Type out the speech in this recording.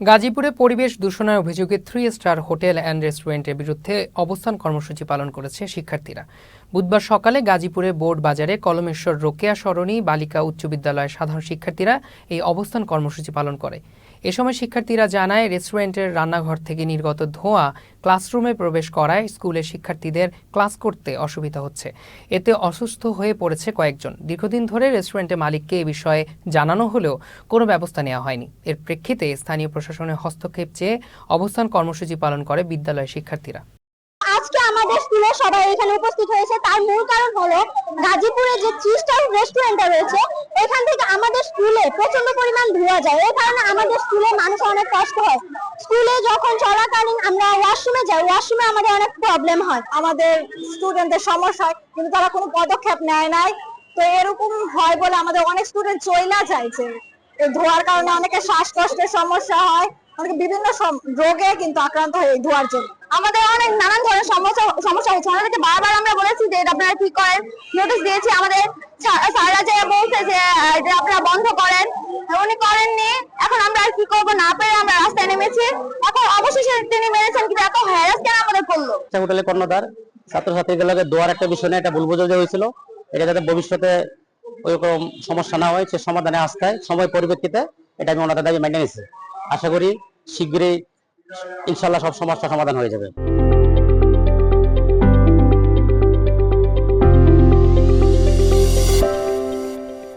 গাজীপুরে পরিবেশ দূষণের অভিযোগে থ্রি স্টার হোটেল অ্যান্ড রেস্টুরেন্টের বিরুদ্ধে অবস্থান কর্মসূচি পালন করেছে শিক্ষার্থীরা। বুধবার সকালে গাজীপুরে বোর্ড বাজারে কলমেশ্বর রোকেয়া সরণী, বালিকা উচ্চ বিদ্যালয়ের সাধারণ শিক্ষার্থীরা এই অবস্থান কর্মসূচি পালন করে। এ সময় শিক্ষার্থীরা জানায়, রেস্টুরেন্টের রান্নাঘর থেকে নির্গত ধোঁয়া ক্লাসরুমে প্রবেশ করায় স্কুলের শিক্ষার্থীদের ক্লাস করতে অসুবিধা হচ্ছে। এতে অসুস্থ হয়ে পড়েছে কয়েকজন। দীর্ঘদিন ধরে রেস্টুরেন্টের মালিককে এ বিষয়ে জানানো হলেও কোনো ব্যবস্থা নেওয়া হয়নি। এর প্রেক্ষিতে স্থানীয় প্রশাসনের হস্তক্ষেপ চেয়ে অবস্থান কর্মসূচি পালন করে বিদ্যালয়ের শিক্ষার্থীরা। আজকে আমাদের স্কুলে সবাই এখানে উপস্থিত হয়েছে। তার মূল কারণ হলো গাজীপুরে যে থ্রি স্টার রেস্টুরেন্টটা রয়েছে, এখান থেকে আমাদের স্কুলে প্রচণ্ড পরিমাণ ধোয়া যায়। এই কারণে আমাদের স্কুলে মানুষ অনেক কষ্ট হয়। স্কুলে যখন চলাকালীন আমরা ওয়াশরুমে যাই, ওয়াশরুমে আমাদের অনেক প্রবলেম হয়। আমাদের স্টুডেন্টদের সমস্যা হয়, কিন্তু তারা কোনো পদক্ষেপ নেয় নাই। তো এরকম হয় বলে আমাদের অনেক স্টুডেন্ট চইলা যায় যে, এই ধোয়ার কারণে অনেকের শ্বাসকষ্টের সমস্যা হয়, অনেকে বিভিন্ন রোগে কিন্তু আক্রান্ত হয় এই ধোয়ার জন্য। আমাদের অনেক নানান ধরনের সমস্যা সমস্যা হচ্ছে আমাদেরকে বারবার আমরা বলেছি যে, এটা আপনারা ঠিক করেন। নোটিশ দিয়েছি আমাদের স্যাররা যে বলছে যে এটা আপনারা বন্ধ করেন। উনি করেননি। এখন আমরা আর কি করব? না পেরে আমরা রাস্তায় নেমেছি। এখন অবশেষে তিনি মেরেছেন কিন্তু এত হ্যারাস কেন আমাদের করল? হোটেলের কর্ণধার ছাত্রছাত্রীগুলোকে দোয়ার একটা বিষয় নিয়ে একটা ভুল বোঝাবুঝি হয়েছিল। এটা যাতে ভবিষ্যতে ওইরকম সমস্যা না হয়, সে সমাধানে আসতে সময় পরিপ্রেক্ষিতে এটা আমি ওনাদের দাবি মেনে নিয়েছি। আশা করি শীঘ্রই ইনশাল্লাহ সব সমস্যা সমাধান হয়ে যাবে।